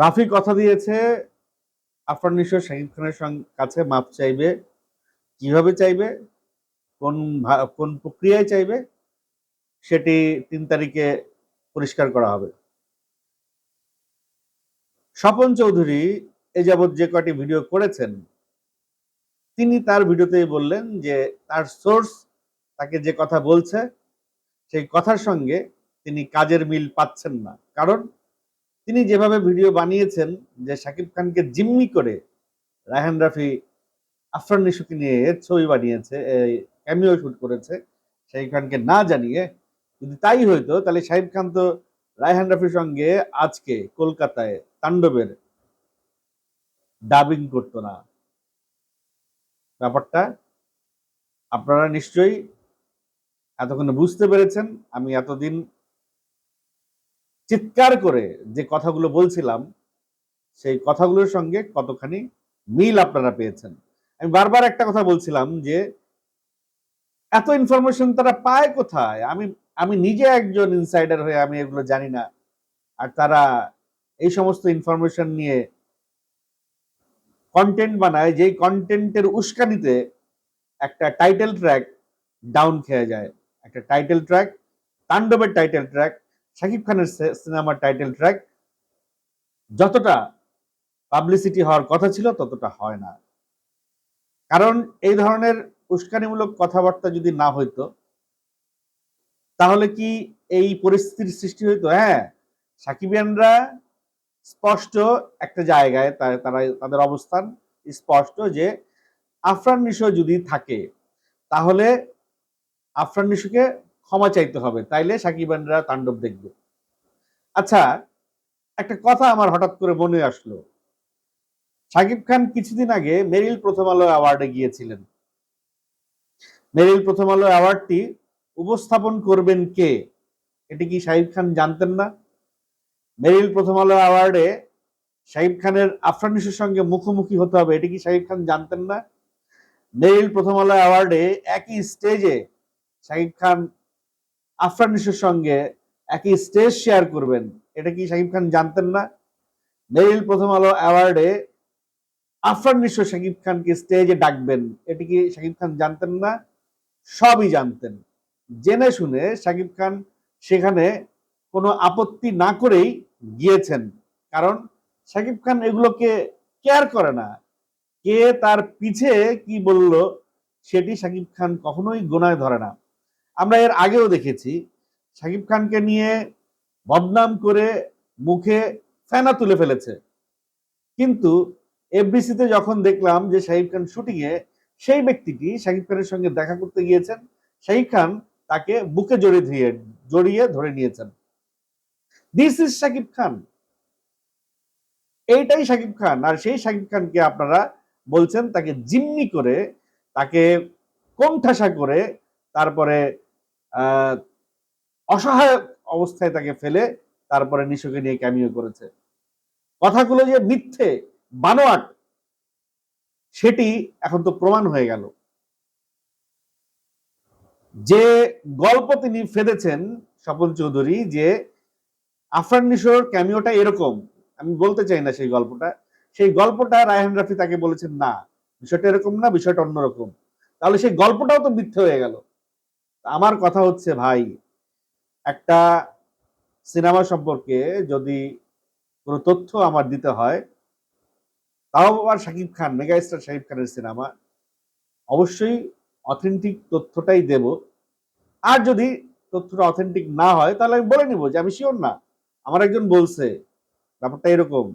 রাফি কথা দিয়েছে। আফরান নিশো শাকিব খানের কাছে মাপ চাইবে। কীভাবে চাইবে? কোন কোন প্রক্রিয়ায় চাইবে? সেটি তিন তারিখে পরিষ্কার করা হবে। স্বপন চৌধুরী এ যাবৎ যে কটি ভিডিও করেছেন, তিনি তার ভিডিওতেই বললেন যে তার সোর্স তাকে যে কথা বলছে, সেই কথার সঙ্গে তিনি কাজের মিল পাচ্ছেন না। কারণ তিনি যেভাবে ভিডিও বানিয়েছেন যে শাকিব খানকে জিম্মি করে রায়হান রাফি আফরান নিশুকে নিয়ে ছবি বানিয়েছে ক্যামিও শুট করেছে শাহিব খানকে না জানিয়ে, যদি তাই হইতো, তাহলে শাহিব খান তো রায়হান রাফির সঙ্গে আজকে কলকাতায় তাণ্ডবের ডাবিং করতো না। ব্যাপারটা আপনারা নিশ্চয়ই এতক্ষণে বুঝতে পেরেছেন। আমি এতদিন চিৎকার করে যে কথাগুলো বলছিলাম, সেই কথাগুলোর সঙ্গে কতখানি মিল আপনারা পেয়েছেন? আমি বারবার একটা কথা বলছিলাম যে, এত ইনফরমেশন তারা পায় কোথায়? আমি আমি নিজে একজন ইনসাইডার হয়ে আমি এগুলো জানি না। আর তারা এই সমস্ত ইনফরমেশন নিয়ে কন্টেন্ট বানায়, যেই কন্টেন্টের উস্কানিতে একটা টাইটেল ট্র্যাক ডাউন খেয়ে যায়। একটা টাইটেল ট্র্যাক তাণ্ডবের টাইটেল ট্র্যাক শাকিব খানের সিনেমার টাইটেল ট্র্যাক, যতটা পাবলিসিটি হওয়ার কথা ছিল ততটা হয় না। কারণ এই ধরনের উস্কানিমূলক কথাবার্তা যদি না হইতো, তাহলে কি এই পরিস্থিতির সৃষ্টি হইতো? হ্যাঁ সাকিবিয়ানরা স্পষ্ট একটা জায়গায় তারা, তাদের অবস্থান স্পষ্ট যে আফরান নিশো যদি থাকে, তাহলে আফরান নিশোকে ক্ষমা চাইতে হবে, তাইলে সাকিবানরা তাণ্ডব দেখবে। আচ্ছা একটা কথা আমার হঠাৎ করে মনে আসলো। সাকিব খান কিছুদিন আগে মেরিল প্রথম আলো অ্যাওয়ার্ডে গিয়েছিলেন। মেরিল প্রথম আলো অ্যাওয়ার্ডটি উপস্থাপন করবেন কে, এটি কি শাহিব খান জানতেন না? মেরিল প্রথম আলো অ্যাওয়ার্ডে শাহিব খানের আফরানিসের সঙ্গে মুখোমুখি হতে হবে, এটি কি শাহিব খান জানতেন না? মেরিল প্রথম আলো অ্যাওয়ার্ডে একই স্টেজে শাহিব খান আফরান নিশোর সঙ্গে একই স্টেজ শেয়ার করবেন। এটা কি শাহিব খান জানতেন না? মেরিল প্রথম আলো অ্যাওয়ার্ডে আফরান নিশো শাকিব খানকে স্টেজে ডাকবেন। এটি কি শাকিব খান জানতেন না? সবই জানতেন। জেনে শুনে শাকিব খান সেখানে কোনো আপত্তি না করেই গিয়েছেন। কারণ শাকিব খান এগুলোকে কেয়ার করে না। কে তার পিছে কি বলল, সেটি শাকিব খান কখনোই গোনায় ধরে না। আমরা এর আগেও দেখেছি শাকিব খানকে নিয়ে বদনাম করে মুখে ফেনা তুলে ফেলেছে। কিন্তু এফবিসিতে যখন দেখলাম যে শাহিব খান শুটিং এ সেই ব্যক্তিটি শাকিব খানের সঙ্গে দেখা করতে গিয়েছেন। শাহিব খান তাকে বুকে জড়িয়ে ধরিয়ে জড়িয়ে ধরে নিয়েছেন। This is Shakib Khan. এইটাই শাকিব খান। আর সেই শাকিব খানকে আপনারা বলছেন তাকে জিম্মি করে, তাকে কোণঠাসা করে, তারপরে অসহায় অবস্থায় তাকে ফেলে তারপরে নিশোকে নিয়ে ক্যামিও করেছে। কথাগুলো যে মিথ্যে, বানোয়াট, সেটি এখন তো প্রমাণ হয়ে গেল। যে গল্প তিনি ফেলেছেন স্বপন চৌধুরী, যে আফরান নিশোর ক্যামিওটা এরকম, আমি বলতে চাই না সেই গল্পটা সেই গল্পটা রায়হান রাফি তাকে বলেছেন, না, বিষয়টা এরকম না, বিষয়টা অন্যরকম। তাহলে সেই গল্পটাও তো মিথ্যে হয়ে গেল। আমার কথা হচ্ছে ভাই, একটা সিনেমা সম্পর্কে যদি কোনো তথ্য আমার দিতে হয়, তাও আবার শাকিব খান মেগা স্টার শাকিব খানের সিনেমা, অবশ্যই অথেন্টিক তথ্যটাই দেব। আর যদি তথ্যটা অথেন্টিক না হয়, তাহলে আমি বলে নিব যে আমি শিওর না। আমার একজন বলছে, ব্যাপারটা এরকম,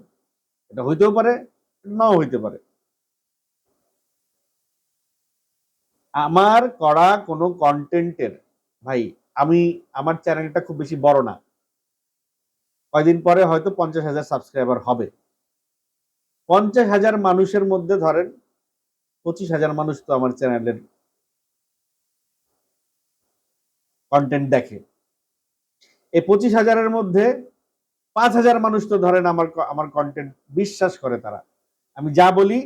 এটা হইতেও পারে, নাও হইতে পারে। আমার করা কোনো কন্টেন্টের ভাই, আমি, আমার চ্যানেলটা খুব বেশি বড় না। কয়দিন পরে হয়তো পঞ্চাশ হাজার সাবস্ক্রাইবার হবে। পঞ্চাশ হাজার মানুষের মধ্যে ধরেন, পঁচিশ হাজার মানুষ তো আমার চ্যানেলের কন্টেন্ট দেখে। এই পঁচিশ হাজারের মধ্যে পাঁচ হাজার মানুষ তো ধরেন আমার আমার কন্টেন্ট বিশ্বাস করে তারা। আমি যা বলি,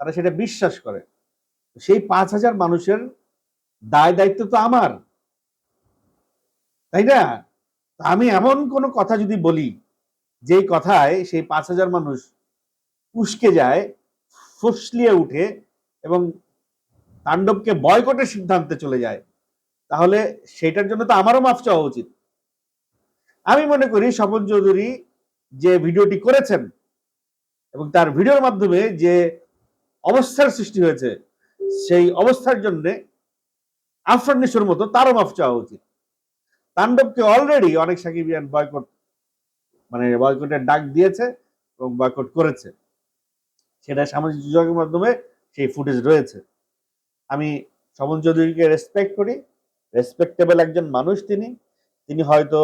তারা সেটা বিশ্বাস করে। সেই পাঁচ হাজার মানুষের দায় দায়িত্ব তো আমার। তাই না? আমি এমন কোনো কথা যদি বলি, যেই কথায় সেই পাঁচ হাজার মানুষ উস্কে যায়, ফসলিয়ে উঠে এবং তাণ্ডবকে বয়কটের সিদ্ধান্তে চলে যায়, তাহলে সেটার জন্য তো আমারও মাফ চাওয়া উচিত। আমি মনে করি স্বপন চৌধুরী যে ভিডিওটি করেছেন এবং তার ভিডিওর মাধ্যমে যে অবস্থার সৃষ্টি হয়েছে সেই অবস্থার জন্য আফরান নিশোর মতো তারও মাফ চাওয়া উচিত। তাণ্ডবকে অলরেডি অনেক সাকিবিয়ান বয়কট মানে বয়কটের ডাক দিয়েছে এবং বয়কট করেছে। সেটা সামাজিক যোগাযোগের মাধ্যমে সেই ফুটেজ রয়েছে। আমি স্বপন চৌধুরীকে রেসপেক্ট করি। রেসপেক্টেবল একজন মানুষ তিনি। তিনি হয়তো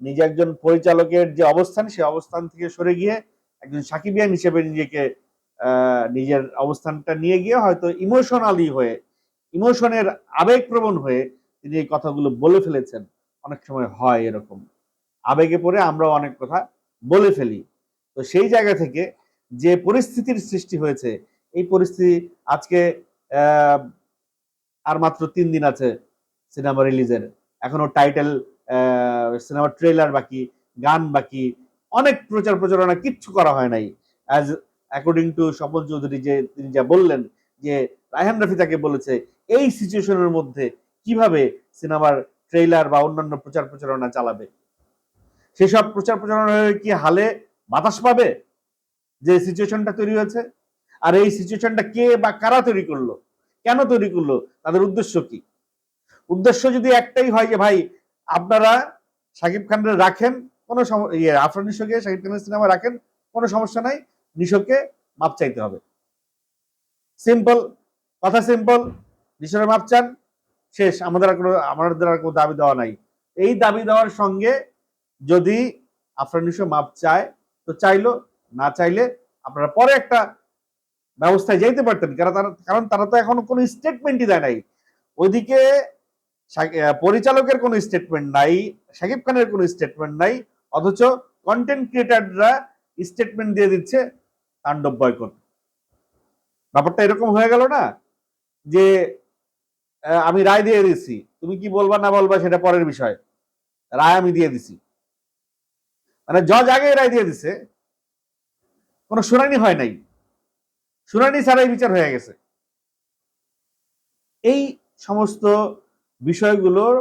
নিজে একজন পরিচালকের যে অবস্থান সেই অবস্থান থেকে সরে গিয়ে একজন সাকিবিয়ান হিসেবে নিজেকে নিজের অবস্থানটা নিয়ে গিয়ে হয়তো ইমোশনালি হয়ে ইমোশনের আবেগপ্রবণ হয়ে তিনি এই কথাগুলো বলে ফেলেছেন। অনেক সময় হয় এরকম। আবেগে পড়ে আমরা অনেক কথা বলে ফেলি। তো সেই জায়গা থেকে যে পরিস্থিতির সৃষ্টি হয়েছে, এই পরিস্থিতি আজকে আর মাত্র তিন দিন আছে সিনেমা রিলিজের। এখনও টাইটেল সিনেমার ট্রেলার বাকি, গান বাকি, অনেক প্রচার প্রচারণা কিচ্ছু করা হয় নাই। As according to Swapan Chowdhury যে তিনি যা বললেন যে রায়হান রাফি তাকে বলেছে, এই সিচুয়েশনের মধ্যে কীভাবে সিনেমার ট্রেইলার বা অন্যান্য প্রচার প্রচারণা চালাবে? সেসব প্রচার প্রচারণা কি হালে বাতাস পাবে যে সিচুয়েশনটা তৈরি হয়েছে? আর এই সিচুয়েশনটা কে বা কারা তৈরি করল? কেন তৈরি করল? তাদের উদ্দেশ্য কি? উদ্দেশ্য যদি একটাই হয় যে ভাই, আপনারা সাকিব খানরে রাখেন, কোনো ইয়ে আফরান নিশোকে সাকিব খানের সিনেমা রাখেন, কোনো সমস্যা নাই। নিশোকে মাপ চাইতে হবে। সিম্পল কথা সিম্পল নিশোরের মাপ চান, শেষ। আমাদের আর কোনো, আমাদের আর কোনো দাবি দেওয়া নাই। এই দাবি দেওয়ার সঙ্গে যদি আফরান নিশো মাপ চায়, তো চাইলো, না চাইলে আপনারা পরে একটা ব্যবস্থায় যাইতে পারতেন। কারণ তারা কারণ তারা তো এখনও কোনো স্টেটমেন্টই দেয় নাই। ওইদিকে পরিচালকের কোনো স্টেটমেন্ট নাই, শাকিব খানের কোনো স্টেটমেন্ট নাই, অথচ কন্টেন্ট ক্রিয়েটাররা স্টেটমেন্ট দিয়ে দিচ্ছে। তাণ্ডব বয়কট ব্যাপারটা এরকম হয়ে গেল না যে আমি রায় দিয়ে দিচ্ছি তুমি কি বলবা না বলবা সেটা পরের বিষয়। রায় আমি দিয়ে দিছি। মানে জজ আগে রায় দিয়ে দিছে। কোনো শুনানি হয় নাই। শুনানি ছাড়াই বিচার হয়ে গেছে। এই সমস্ত বিষয়গুলোর,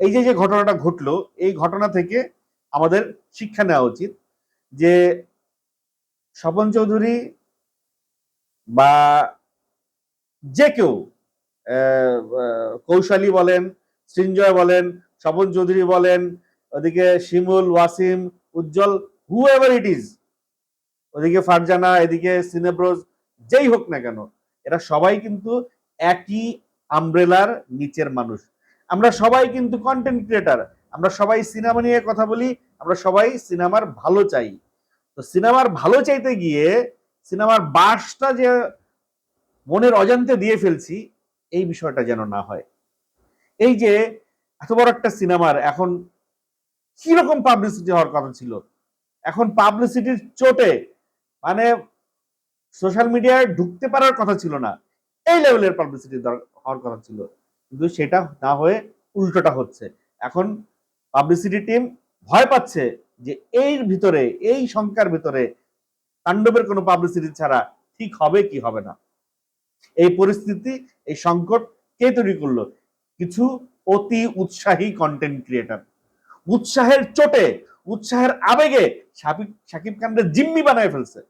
এই যে যে ঘটনাটা ঘটলো, এই ঘটনা থেকে আমাদের শিক্ষা নেওয়া উচিত যে স্বপন চৌধুরী বা যে কেউ কৌশালী বলেন, সৃঞ্জয় বলেন, স্বপন চৌধুরী বলেন, ওদিকে Shimul, Wasim, Ujjwal whoever it is ওদিকে ফারজানা, এদিকে সিনেব্রোজ, যেই হোক না কেন, এরা সবাই কিন্তু একই আমব্রেলার নিচের মানুষ। আমরা সবাই কিন্তু কন্টেন্ট ক্রিয়েটার আমরা সবাই সিনেমা নিয়ে কথা বলি, আমরা সবাই সিনেমার ভালো চাই। তো সিনেমার ভালো চাইতে গিয়ে সিনেমার বাসটা যে মনের অজান্তে দিয়ে ফেলছি, এই বিষয়টা যেন না হয়। এই যে এত বড় একটা সিনেমার এখন কীরকম পাবলিসিটি হওয়ার কথা ছিল? এখন পাবলিসিটির চোটে মানে সোশ্যাল মিডিয়ায় ঢুকতে পারার কথা ছিল না, এই লেভেলের পাবলিসিটি হওয়ার কথা ছিল। কিন্তু সেটা না হয়ে উল্টোটা হচ্ছে। এখন পাবলিসিটি টিম ভয় পাচ্ছে যে এর ভিতরে, এই সংখ্যার ভিতরে তাণ্ডবের কোনো পাবলিসিটি ছাড়া ঠিক হবে কি হবে না? এই পরিস্থিতি, এই সংকট কে তৈরি করল? কিছু অতি উৎসাহী কন্টেন্ট ক্রিয়েটার উৎসাহের চোটে, উৎসাহের আবেগে সাকিব সাকিব খানকে জিম্মি বানায় ফেলছে।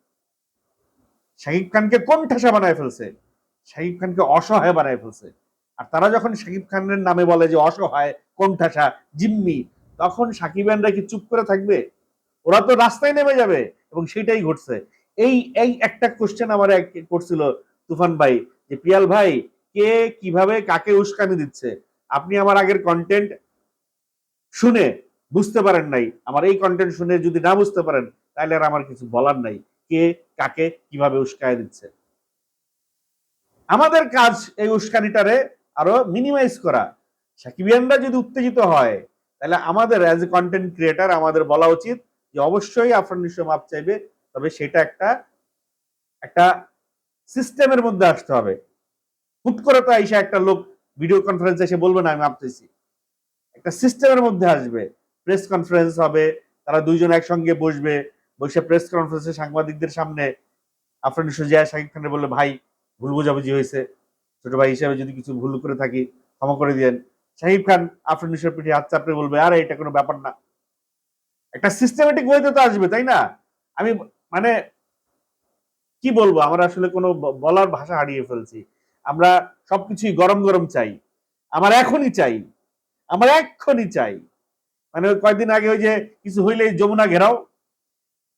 শাকিব খানকে কোন ঠাসা বানায় ফেলছে। শাকিব খানকে অসহায় বানায় ফেলছে। আর তারা যখন শাকিব খানের নামে বলে যে অসহায় কোন ঠাসা জিম্মি তখন সাকিবানরা কি চুপ করে থাকবে? ওরা তো রাস্তায় নেমে যাবে এবং সেটাই ঘটছে। এই এই একটা কোশ্চেন আমার করছিল তুফান ভাই যে, পিয়াল ভাই, কে কীভাবে কাকে উস্কানি দিচ্ছে? আপনি আমার আগের কন্টেন্ট শুনে বুঝতে পারেন নাই। আমার এই কন্টেন্ট শুনে যদি না বুঝতে পারেন, তাহলে আর আমার কিছু বলার নাই। কে কাকে কীভাবে উস্কায় দিচ্ছে? আমাদের কাজ এই উস্কানিটারে আরও মিনিমাইজ করা। সাকিবিয়ানরা যদি উত্তেজিত হয় তাহলে আমাদের অ্যাজ এ কন্টেন্ট ক্রিয়েটার আমাদের বলা উচিত যে অবশ্যই আফরান নিশ্চয় মাপ চাইবে, তবে সেটা একটা একটা সিস্টেমের মধ্যে আসতে হবে। হুট করে তো আইসা একটা লোক ভিডিও কনফারেন্সে এসে বলবে, না, আমি মাপ চাইছি একটা সিস্টেমের মধ্যে আসবে। প্রেস কনফারেন্স হবে, তারা দুইজন একসঙ্গে বসবে, বসে প্রেস কনফারেন্সে সাংবাদিকদের সামনে আফরান জিয়া শাকিব খানের বলল ভাই, ভুল বোঝাবুঝি হয়েছে। ছোট ভাই হিসাবে যদি কিছু ভুল করে থাকি, ক্ষমা করে দিয়েন। শাহিব খান আফরান নিশোর পিঠে হাত চাপড়ে বলবে, আরে, এটা কোনো ব্যাপার না। একটা সিস্টেমেটিক ওয়েতে তো আসবে, তাই না? আমি মানে কি বলব? আমরা আসলে কোনো বলার ভাষা হারিয়ে ফেলছি। আমরা সবকিছুই গরম গরম চাই। আমার এখনই চাই। আমার এক্ষুনি চাই। মানে কয়েকদিন আগে ওই যে কিছু হইলেই যমুনা ঘেরাও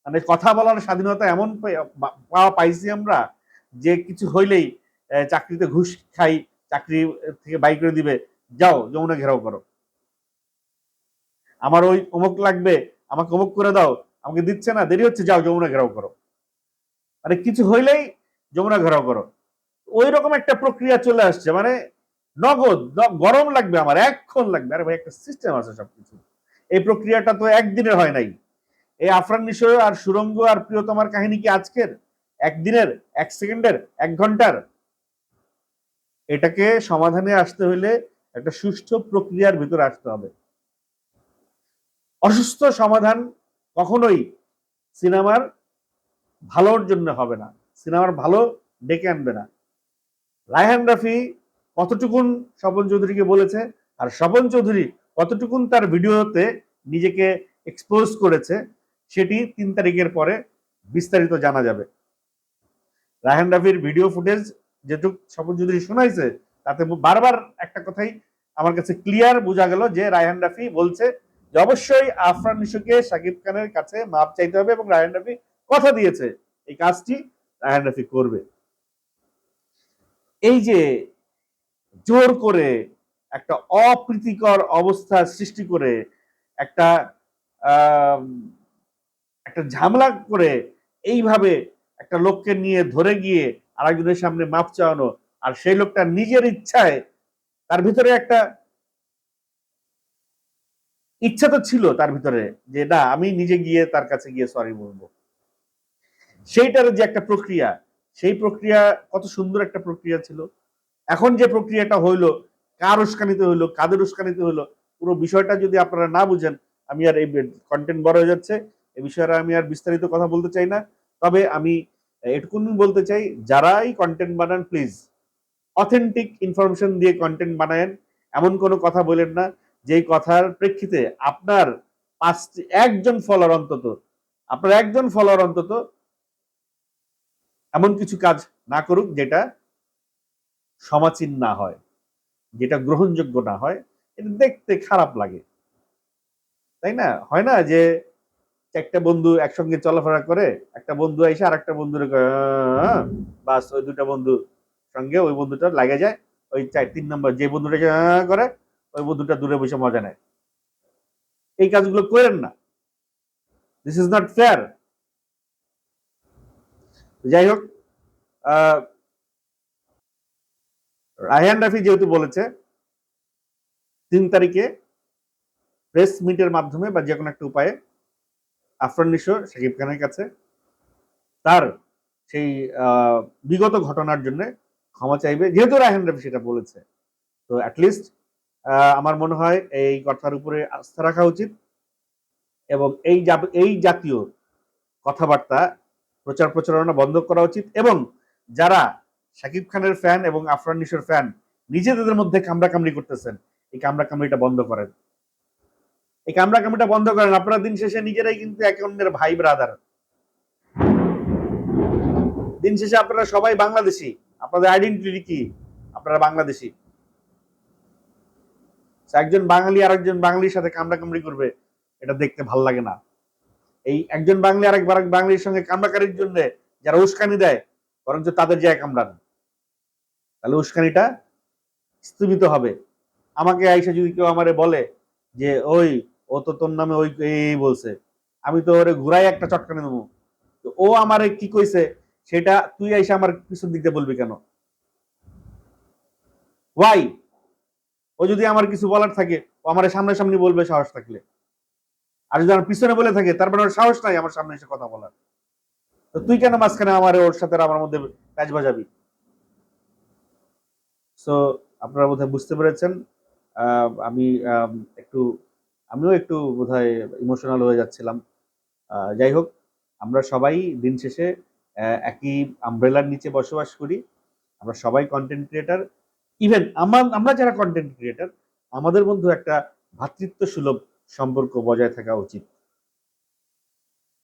মানে কথা বলার স্বাধীনতা এমন পাওয়া পাইছি আমরা যে কিছু হইলেই চাকরিতে ঘুষ খাই, চাকরি থেকে বাই করে দিবে। যাও, যমুনা ঘেরাও করো। আমার ওই অমুক লাগবে, আমাকে অমুক করে দাও, আমাকে দিচ্ছে না, দেরি হচ্ছে, যাও, যমুনা ঘেরাও করো। মানে কিছু হইলেই যমুনা ঘেরাও করো। ওই রকম একটা প্রক্রিয়া চলে আসছে মানে নগদ গরম লাগবে আমার এক্ষণ লাগবে। আরে ভাই, একটা সিস্টেম আছে সবকিছু। এই প্রক্রিয়াটা তো একদিনের হয় নাই। এই আফরান নিশয় আর সুরঙ্গ আর প্রিয়তমার কাহিনী কি আজকের? একদিনের, এক সেকেন্ডের, এক ঘণ্টার? এটাকে সমাধানে আসতে হলে একটা সুষ্ঠু প্রক্রিয়ার ভিতরে আসতে হবে। অসুস্থ সমাধান কখনোই সিনেমার ভালোর জন্য হবে না। সিনেমার ভালো ডেকে আনবে না। রায়হান রাফি কতটুকুন স্বপন চৌধুরীকে বলেছে আর স্বপন চৌধুরী কতটুকুন তার ভিডিওতে নিজেকে এক্সপোজ করেছে সেটি তিন তারিখের পরে বিস্তারিত জানা যাবে। রায়হান রাফির ভিডিও ফুটেজ যেটুক স্বপন চৌধুরী শোনাইছে তাতে বারবার একটা কথাই আমার কাছে ক্লিয়ার বোঝা গেল যে রায়হান রাফি বলছে যে অবশ্যই আফরান নিশোকে সাকিব খানের কাছে মাপ চাইতে হবে এবং রায়হান রাফি কথা দিয়েছে এই কাজটি রায়হান রাফি করবে। এই যে জোর করে একটা অপ্রীতিকর অবস্থা সৃষ্টি করে একটা একটা ঝামেলা করে এইভাবে একটা লোককে নিয়ে ধরে গিয়ে আরেকজনের সামনে মাপ চাওয়ানো আর সেই লোকটা নিজের ইচ্ছায়, তার ভিতরে একটা ইচ্ছা তো ছিল তার ভিতরে যে, না, আমি নিজে গিয়ে তার কাছে গিয়ে সরি বলব। সেইটার যে একটা প্রক্রিয়া, সেই প্রক্রিয়া কত সুন্দর একটা প্রক্রিয়া ছিল। এখন যে প্রক্রিয়াটা হইল, কার উস্কানিতে হইল, কাদের উস্কানিতে হইল, পুরো বিষয়টা যদি আপনারা না বুঝেন, আমি আর এই কন্টেন্ট বড় হয়ে যাচ্ছে এই বিষয়ে আমি আর বিস্তারিত কথা বলতে চাই না। তবে আমি এটুকুন বলতে চাই যারাই কন্টেন্ট বানান প্লিজ অথেন্টিক ইনফরমেশন দিয়ে কন্টেন্ট বানায়েন। এমন কোনো কথা বলেন না, যেই কথার প্রেক্ষিতে আপনার পাঁচটি, একজন ফলোয়ার অন্তত, আপনার একজন ফলোয়ার অন্তত এমন কিছু কাজ না করুক যেটা সমাচীন না হয়, যেটা গ্রহণযোগ্য না হয়, এটা দেখতে খারাপ লাগে। তাই না? হয় না যে একটা বন্ধু একসঙ্গে চলাফেরা করে, একটা বন্ধু এসে আর একটা বন্ধুর বাস, ওই দুটা বন্ধু সঙ্গে ওই বন্ধুটা লাগে যায়, ওই চার, তিন নম্বর যে বন্ধুটা করে, ওই বন্ধুটা দূরে বসে মজা নেয়। এই কাজগুলো করেন না। দিস ইজ নট ফেয়ার যাই হোক রায়হান রাফি যেহেতু বলেছে, তিন তারিখে প্রেস মিটের মাধ্যমে বা যে কোনো একটা উপায়ে, আফরান নিশো শাকিব খানের কাছে, তার সেই বিগত ঘটনার জন্য ক্ষমা চাইবে, যেহেতু রায়হান রাফি সেটা বলেছে। তো অ্যাটলিস্ট আমার মনে হয় এই কথার উপরে আস্থা রাখা উচিত। এবং এই এই জাতীয় কথাবার্তা প্রচার প্রচারণা বন্ধ করা উচিত। এবং যারা শাকিব খানের ফ্যান এবং আফরান নিশোর ফ্যান নিজেদের মধ্যে কামড়া কামড়ি করতেছেন, এই কামড়া কামড়িটা বন্ধ করেন। এই কামড়া কামড়িটা বন্ধ করেন, আপনারা দিন শেষে নিজেরাই কিন্তু একে অন্যের ভাই ব্রাদার দিন শেষে আপনারা সবাই বাংলাদেশি। আপনাদের আইডেন্টিটি কি? আপনারা বাংলাদেশি। একজন বাঙালি আর একজন বাঙালির সাথে কামড়া কামড়ি করবে, এটা দেখতে ভালো লাগে না। এই একজন বাঙালি আর এক বাঙালির সঙ্গে কামড়াকারির জন্য যারা উস্কানি দেয়, বরঞ্চ তাদের যায় কামড়ান। তাহলে উস্কানিটা স্থগিত হবে। আমাকে আইসা যদি কেউ আমারে বলে যে, ওই, ও তো তোর নামে ওই এই বলছে। আমি তো ওরে ঘুরাই একটা চটকানি দেবো। তো ও আমারে কি কইছে? সেটা তুই আইসা আমার পিছন দিক বলবি কেন? ওয়াই ও যদি আমার কিছু বলার থাকে, ও আমার সামনাসামনি বলবে সাহস থাকলে। আর যদি আমার পিছনে বলে থাকে, তার মানে ওর সাহস নাই আমার সামনে এসে কথা বলার। তো তুই কেন মাঝখানে আমার ওর সাথে আমার মধ্যে প্যাচ বাজাবি? সো আপনারা বোধহয় বুঝতে পেরেছেন। আমি একটু, আমিও একটু বোধহয় ইমোশনাল হয়ে যাচ্ছিলাম। যাই হোক, আমরা সবাই দিন শেষে একই আমব্রেলার নিচে বসবাস করি। আমরা সবাই কন্টেন্ট ক্রিয়েটার ইভেন আমার, আমরা যারা কন্টেন্ট ক্রিয়েটার আমাদের মধ্যে একটা ভ্রাতৃত্ব সুলভ সম্পর্ক বজায় থাকা উচিত।